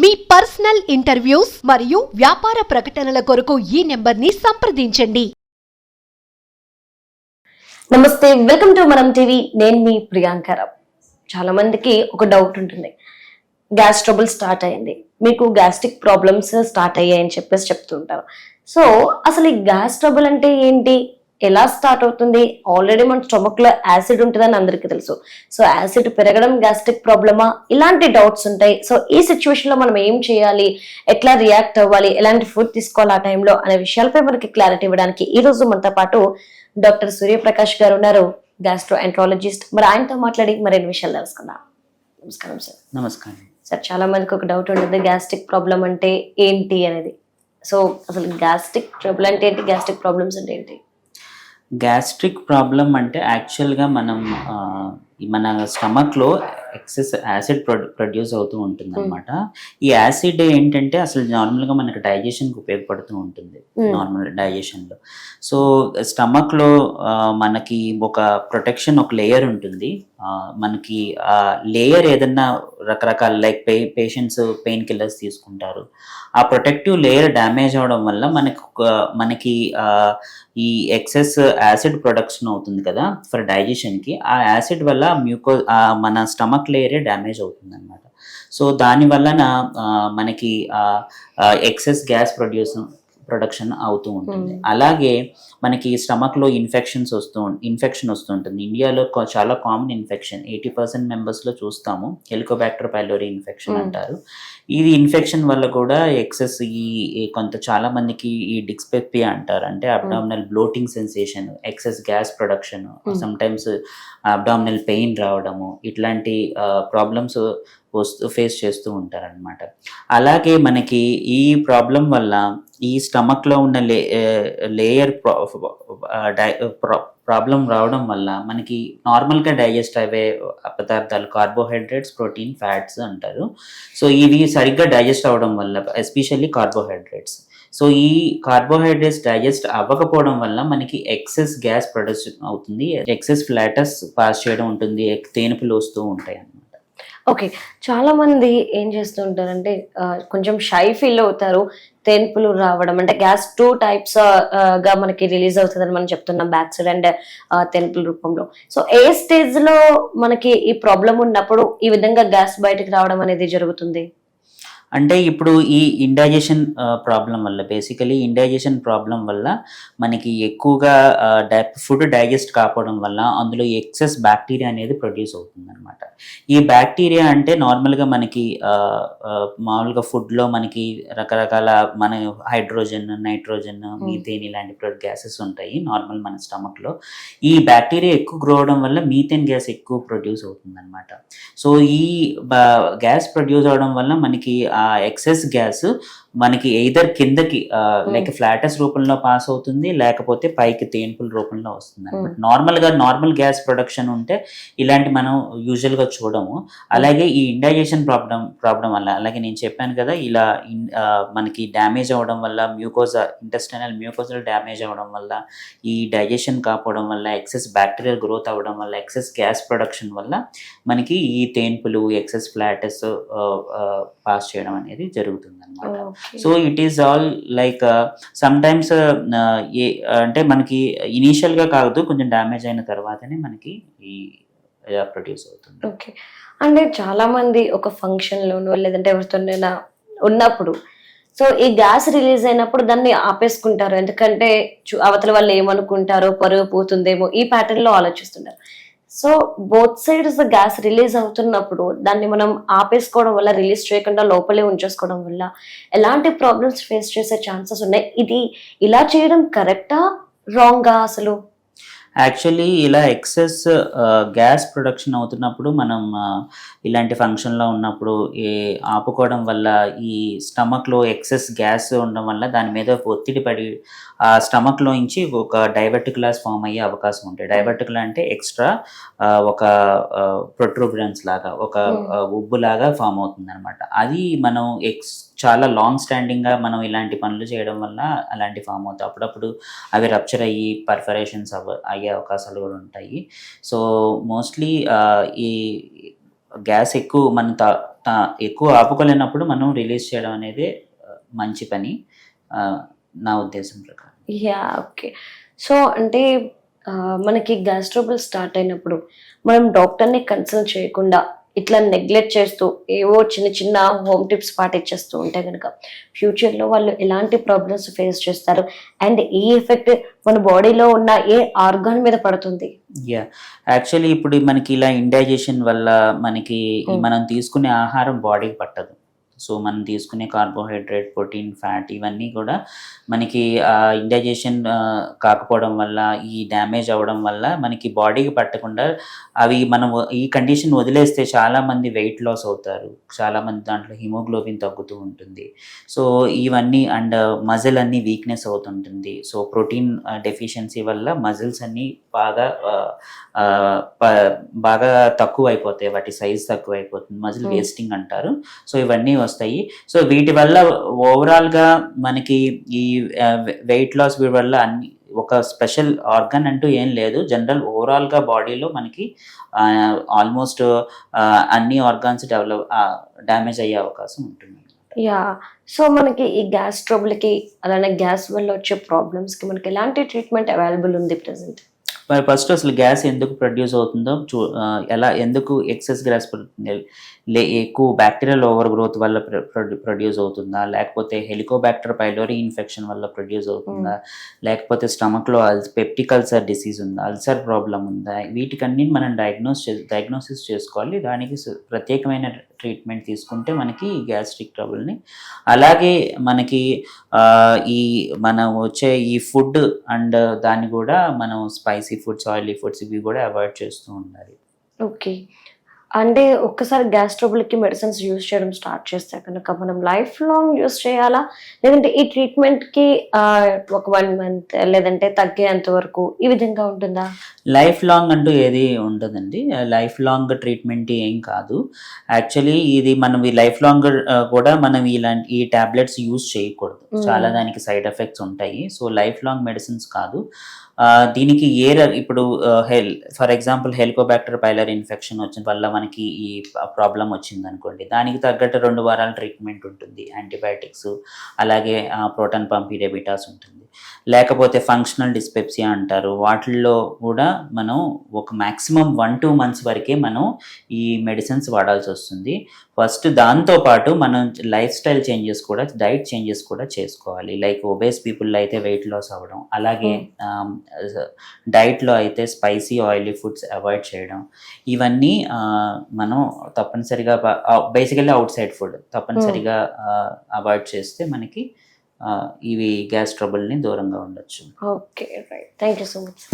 మీ personal interviews మరియు వ్యాపార ప్రకటనల కొరకు ఈ నెంబర్ని సంప్రదించండి. నమస్తే వెల్కమ్ టు మనం టీవీ. నేను మీ ప్రియాంకరావు చాలా మందికి ఒక డౌట్ ఉంటుంది. గ్యాస్ ట్రబుల్ స్టార్ట్ అయింది. మీకు గ్యాస్ట్రిక్ ప్రాబ్లమ్స్ స్టార్ట్ అయ్యాయని చెప్పేసి చెప్తుంటారు. సో అసలు ఈ గ్యాస్ ట్రబుల్ అంటే ఏంటి? ఎలా స్టార్ట్ అవుతుంది? ఆల్రెడీ మన స్టొమక్లో యాసిడ్ ఉంటుందని అందరికీ తెలుసు. సో యాసిడ్ పెరగడం గ్యాస్ట్రిక్ ప్రాబ్లమా ఇలాంటి డౌట్స్ ఉంటాయి. సో ఈ సిచ్యువేషన్లో మనం ఏం చేయాలి? ఎట్లా రియాక్ట్ అవ్వాలి? ఎలాంటి ఫుడ్ తీసుకోవాలి ఆ టైంలో అనే విషయాలపై మనకి క్లారిటీ ఇవ్వడానికి ఈ రోజు మనతో పాటు డాక్టర్ సూర్యప్రకాష్ గారు ఉన్నారు. గ్యాస్ట్రో ఎంట్రాలజిస్ట్ మరి ఆయనతో మాట్లాడి మరిన్ని విషయాలు తెలుసుకుందాం. నమస్కారం సార్ నమస్కారం. సార్ చాలా మందికి ఒక డౌట్ ఉంటుంది. గ్యాస్ట్రిక్ ప్రాబ్లం అంటే ఏంటి అనేది? సో అసలు గ్యాస్ట్రిక్ ట్రబుల్ అంటే ఏంటి? గ్యాస్ట్రిక్ ప్రాబ్లమ్స్ అంటే ఏంటి? గ్యాస్ట్రిక్ ప్రాబ్లం అంటే యాక్చువల్గా మనం ఆ, మన స్టమక్లో ఎక్సెస్ యాసిడ్ ప్రొడ్యూస్ అవుతూ ఉంటుంది అనమాట ఈ యాసిడ్ ఏంటంటే అసలు నార్మల్గా మనకి డైజెషన్కి ఉపయోగపడుతూ ఉంటుంది. నార్మల్ డైజెషన్లో. సో స్టమక్లో మనకి ఒక ప్రొటెక్షన్ ఒక లేయర్ ఉంటుంది. మనకి ఆ లేయర్ ఏదన్నా రకరకాల లైక్ పే పేషెంట్స్ పెయిన్ కిల్లర్స్ తీసుకుంటారు. ఆ ప్రొటెక్టివ్ లేయర్ డ్యామేజ్ అవడం వల్ల మనకి మనకి ఈ ఎక్సెస్ యాసిడ్ ప్రొడక్షన్ అవుతుంది కదా ఫర్ డైజెషన్కి. ఆ యాసిడ్ వల్ల మ్యూకో మన స్టమక్ లేయరే డ్యామేజ్ అవుతుంది అనమాట సో దాని ఆ, మనకి ఎక్సెస్ గ్యాస్ ప్రొడ్యూస్ ప్రొడక్షన్ అవుతూ ఉంటుంది. Hmm. అలాగే మనకి స్టమక్లో ఇన్ఫెక్షన్స్ వస్తూ ఇన్ఫెక్షన్ వస్తుంటుంది ఇండియాలో కొ- చాలా కామన్ ఇన్ఫెక్షన్. ఎయిటీ పర్సెంట్ మెంబర్స్లో చూస్తాము. Helicobacter pylori infection Hmm. అంటారు. ఇది ఇన్ఫెక్షన్ వల్ల కూడా ఎక్సెస్ ఈ కొంత చాలా మందికి ఈ డిక్స్పెప్పియా అంటారు. అంటే abdominal bloating sensation excess gas production Hmm. Sometimes abdominal pain రావడము ఇట్లాంటి ప్రాబ్లమ్స్ వస్తూ ఫేస్ చేస్తూ ఉంటారనమాట అలాగే మనకి ఈ ప్రాబ్లం వల్ల ఈ స్టమక్లో ఉన్న లే లేయర్ ప్రాబ్లం రావడం వల్ల మనకి నార్మల్గా డైజెస్ట్ అయ్యే పదార్థాలు కార్బోహైడ్రేట్స్ ప్రోటీన్ ఫ్యాట్స్ అంటారు. సో ఇవి సరిగ్గా డైజెస్ట్ అవ్వడం వల్ల ఎస్పెషల్లీ కార్బోహైడ్రేట్స్ సో ఈ కార్బోహైడ్రేట్స్ డైజెస్ట్ అవ్వకపోవడం వల్ల మనకి ఎక్సెస్ గ్యాస్ ప్రొడక్షన్ అవుతుంది. ఎక్సెస్ ఫ్లాటస్ పాస్ చేయడం ఉంటుంది. తేనుపులు వస్తూ ఉంటాయి అన్నమాట. ఓకే. చాలామంది ఏం చేస్తుంటారంటే కొంచెం షై ఫీల్ అవుతారు తేన్పులు రావడం అంటే గ్యాస్ టూ టైప్స్గా మనకి రిలీజ్ అవుతుందని మనం చెప్తున్నాం బ్యాక్ సైడ్ అండ్ తెంపుల రూపంలో. సో ఏ స్టేజ్లో మనకి ఈ ప్రాబ్లం ఉన్నప్పుడు ఈ విధంగా గ్యాస్ బయటకు రావడం అనేది జరుగుతుంది? అంటే ఇప్పుడు ఈ ఇండైజెషన్ ప్రాబ్లం వల్ల బేసికలీ ఇండైజెషన్ ప్రాబ్లం వల్ల మనకి ఎక్కువగా ఫుడ్ డైజెస్ట్ కాకపోవడం వల్ల అందులో ఎక్సెస్ బ్యాక్టీరియా అనేది ప్రొడ్యూస్ అవుతుంది అనమాట ఈ బ్యాక్టీరియా అంటే నార్మల్గా మనకి మామూలుగా ఫుడ్లో మనకి రకరకాల మన హైడ్రోజన్ నైట్రోజన్ మీథేన్ ఇలాంటి గ్యాసెస్ ఉంటాయి నార్మల్ మన స్టమక్లో ఈ బ్యాక్టీరియా ఎక్కువ గ్రో అవడం వల్ల మీథేన్ గ్యాస్ ఎక్కువ ప్రొడ్యూస్ అవుతుంది అనమాట సో ఈ గ్యాస్ ప్రొడ్యూస్ అవడం వల్ల మనకి ఆ ఎక్సెస్ గ్యాస్ మనకి ఎయిదర్ కిందకి లైక్ ఫ్లాటస్ రూపంలో పాస్ అవుతుంది లేకపోతే పైకి తేన్పుల రూపంలో వస్తుంది. అనమాట నార్మల్గా నార్మల్ గ్యాస్ ప్రొడక్షన్ ఉంటే ఇలాంటి మనం యూజువల్గా చూడము. అలాగే ఈ ఇండైజెషన్ ప్రాబ్లం ప్రాబ్లం వల్ల అలాగే నేను చెప్పాను కదా ఇలా మనకి డ్యామేజ్ అవ్వడం వల్ల మ్యూకోజా ఇంటెస్టైనల్ మ్యూకోజల్ డ్యామేజ్ అవ్వడం వల్ల ఈ డైజెషన్ కాకపోవడం వల్ల ఎక్సెస్ బ్యాక్టీరియల్ గ్రోత్ అవ్వడం వల్ల ఎక్సెస్ గ్యాస్ ప్రొడక్షన్ వల్ల మనకి ఈ తేన్పులు ఎక్సెస్ ఫ్లాటస్ పాస్ చేయడం అనేది జరుగుతుంది అనమాట so it is all like sometimes ఏ అంటే మనకి ఇనీషియల్గా కాదు కొంచెం డ్యామేజ్ అయిన తర్వాతనే మనకి ఈ ప్రొడ్యూస్ అవుతుంది. ఓకే అంటే చాలా మంది ఒక ఫంక్షన్ లోనో లేదంటే ఎవరితోనైనా ఉన్నప్పుడు సో ఈ గ్యాస్ రిలీజ్ అయినప్పుడు దాన్ని ఆపేసుకుంటారు. ఎందుకంటే చు- అవతల వాళ్ళు ఏమనుకుంటారో పరుగు పోతుందేమో ఈ ప్యాటర్న్లో ఆలోచిస్తుంటారు. So both sides gas release అవుతున్నప్పుడు దాన్ని మనం ఆపేసుకోవడం వల్ల రిలీజ్ చేయకుండా లోపలే ఉంచేసుకోవడం వల్ల ఎలాంటి ప్రాబ్లమ్స్ ఫేస్ చేసే ఛాన్సెస్ ఉన్నాయి? ఇది ఇలా చేయడం కరెక్టా? రాంగా అసలు? యాక్చువల్లీ ఇలా ఎక్సెస్ గ్యాస్ ప్రొడక్షన్ అవుతున్నప్పుడు మనం ఇలాంటి ఫంక్షన్లో ఉన్నప్పుడు ఈ ఆపుకోవడం వల్ల ఈ స్టమక్లో ఎక్సెస్ గ్యాస్ ఉండడం వల్ల దాని మీద ఒత్తిడి పడి ఆ స్టమక్లో నుంచి ఒక డైవర్టికులాస్ ఫామ్ అయ్యే అవకాశం ఉంటాయి డైవర్టికుల అంటే ఎక్స్ట్రా ఒక ప్రొట్రూబరెన్స్ లాగా ఒక Hmm. ఉబ్బు లాగా ఫామ్ అవుతుంది అనమాట అది మనం ఎక్స్ చాలా లాంగ్ స్టాండింగ్గా మనం ఇలాంటి పనులు చేయడం వల్ల అలాంటి ఫామ్ అవుతాయి. అప్పుడప్పుడు అవి రప్చర్ అయ్యి పర్ఫరేషన్స్ అవ అయ్యే అవకాశాలు కూడా ఉంటాయి. సో మోస్ట్లీ ఈ గ్యాస్ ఎక్కువ మనం తా ఎక్కువ ఆపుకోలేనప్పుడు మనం రిలీజ్ చేయడం అనేది మంచి పని. నా ఉద్దేశం ప్రకారం. యా ఓకే సో అంటే మనకి గ్యాస్ ట్రబుల్ స్టార్ట్ అయినప్పుడు మనం డాక్టర్ని కన్సల్ట్ చేయకుండా ఇట్లా నెగ్లెక్ట్ చేస్తూ ఏవో చిన్న చిన్న హోమ్ టిప్స్ పాటించేస్తూ ఉంటే కనుక ఫ్యూచర్లో వాళ్ళు ఎలాంటి ప్రాబ్లమ్స్ ఫేస్ చేస్తారు? అండ్ ఈ ఎఫెక్ట్ మన బాడీలో ఉన్న ఏ ఆర్గాన్ మీద పడుతుంది? యా యాక్చువల్లీ ఇప్పుడు మనకి ఇలా ఇండైజెషన్ వల్ల మనకి Mm. మనం తీసుకునే ఆహారం బాడీకి పట్టదు. సో మనం తీసుకునే కార్బోహైడ్రేట్ ప్రోటీన్ ఫ్యాట్ ఇవన్నీ కూడా మనకి ఇండైజెషన్ కాకపోవడం వల్ల ఈ డ్యామేజ్ అవ్వడం వల్ల మనకి బాడీకి పట్టకుండా అవి మనం ఈ కండిషన్ వదిలేస్తే చాలా మంది వెయిట్ లాస్ అవుతారు. చాలా మంది దాంట్లో హిమోగ్లోబిన్ తగ్గుతూ ఉంటుంది. సో ఇవన్నీ అండ్ మజిల్ అన్ని వీక్నెస్ అవుతుంటుంది. సో ప్రోటీన్ డెఫిషియన్సీ వల్ల మజిల్స్ అన్ని బాగా బాగా తక్కువ అయిపోతాయి వాటి సైజ్ తక్కువ అయిపోతుంది మజిల్ Hmm. వేస్టింగ్ అంటారు. సో ఇవన్నీ వస్తాయి. సో వీటి వల్ల ఓవరాల్గా మనకి ఈ వెయిట్ లాస్ వీటి వల్ల అన్ని ఒక స్పెషల్ ఆర్గన్ అంటూ ఏం లేదు. జనరల్ ఓవరాల్గా బాడీలో మనకి ఆల్మోస్ట్ అన్ని ఆర్గాన్స్ డెవలప్ డ్యామేజ్ అయ్యే అవకాశం ఉంటుంది యా. సో మనకి ఈ గ్యాస్ ట్రబుల్కి అలానే గ్యాస్ వల్ల వచ్చే ప్రాబ్లమ్స్కి మనకి ఎలాంటి ట్రీట్మెంట్ అవైలబుల్ ఉంది ప్రజెంట్ మరి ఫస్ట్ అసలు గ్యాస్ ఎందుకు ప్రొడ్యూస్ అవుతుందో చూ ఎలా ఎందుకు ఎక్సెస్ గ్యాస్ లే ఎక్కువ బ్యాక్టీరియల్ ఓవర్ గ్రోత్ వల్ల ప్రొడ్యూస్ అవుతుందా? లేకపోతే హెలికోబాక్టర్ పైలోరీ ఇన్ఫెక్షన్ వల్ల ప్రొడ్యూస్ అవుతుందా? లేకపోతే స్టమక్లో పెప్టిక్ అల్సర్ డిసీజ్ ఉందా? అల్సర్ ప్రాబ్లం ఉందా? వీటికన్నీ మనం డయాగ్నోస్ చే డయాగ్నోసిస్ చేసుకోవాలి. దానికి ప్రత్యేకమైన ట్రీట్మెంట్ తీసుకుంటే మనకి గ్యాస్ట్రిక్ ట్రబుల్ని. అలాగే మనకి ఈ మనం వచ్చే ఈ ఫుడ్ అండ్ దాన్ని కూడా మనం స్పైసీ ఫుడ్స్ ఆయిలీ ఫుడ్స్ ఇవి కూడా అవాయిడ్ చేస్తూ ఉండాలి. ఓకే. అంటే ఒక్కసారి గ్యాస్ ట్రబుల్కి మెడిసిన్స్ యూజ్ చేయడం స్టార్ట్ చేస్తే కనుక మనం లైఫ్ లాంగ్ యూజ్ చేయాలా? లేదంటే ఈ ట్రీట్మెంట్కి ఒక వన్ మంత్ లేదంటే తగ్గేంత వరకు ఈ విధంగా ఉంటుందా? లైఫ్ లాంగ్ అంటూ ఏది ఉండదండి. లైఫ్ లాంగ్ ట్రీట్మెంట్ ఏం కాదు. యాక్చువల్లీ ఇది మనం ఈ లైఫ్ లాంగ్ కూడా మనం ఇలాంటి ఈ టాబ్లెట్స్ యూజ్ చేయకూడదు. చాలా దానికి సైడ్ ఎఫెక్ట్స్ ఉంటాయి. సో లైఫ్ లాంగ్ మెడిసిన్స్ కాదు. దీనికి ఏ ఇప్పుడు హెల్ for example Helicobacter pylori infection వచ్చిన వల్ల మనకి ఈ ప్రాబ్లం వచ్చింది అనుకోండి దానికి తగ్గట్టు రెండు వారాల ట్రీట్మెంట్ ఉంటుంది యాంటీబయాటిక్స్ అలాగే ప్రోటాన్ పంప్ డెబిటాస్ ఉంటుంది. లేకపోతే ఫంక్షనల్ డిస్పెప్సియా అంటారు వాటిల్లో కూడా మనం ఒక మాక్సిమం వన్ టూ మంత్స్ వరకే మనం ఈ మెడిసిన్స్ వాడాల్సి వస్తుంది. ఫస్ట్ దాంతో పాటు మనం లైఫ్ స్టైల్ చేంజెస్ కూడా డైట్ చేంజెస్ కూడా చేసుకోవాలి. లైక్ ఒబేస్ పీపుల్లో అయితే వెయిట్ లాస్ అవ్వడం అలాగే డైట్లో అయితే స్పైసీ ఆయిలీ ఫుడ్స్ అవాయిడ్ చేయడం. ఇవన్నీ మనం తప్పనిసరిగా బేసికల్లీ అవుట్ సైడ్ ఫుడ్ తప్పనిసరిగా అవాయిడ్ చేస్తే మనకి ఇవి గ్యాస్ ట్రబుల్ని దూరంగా ఉండొచ్చు. Okay right. Thank you so much.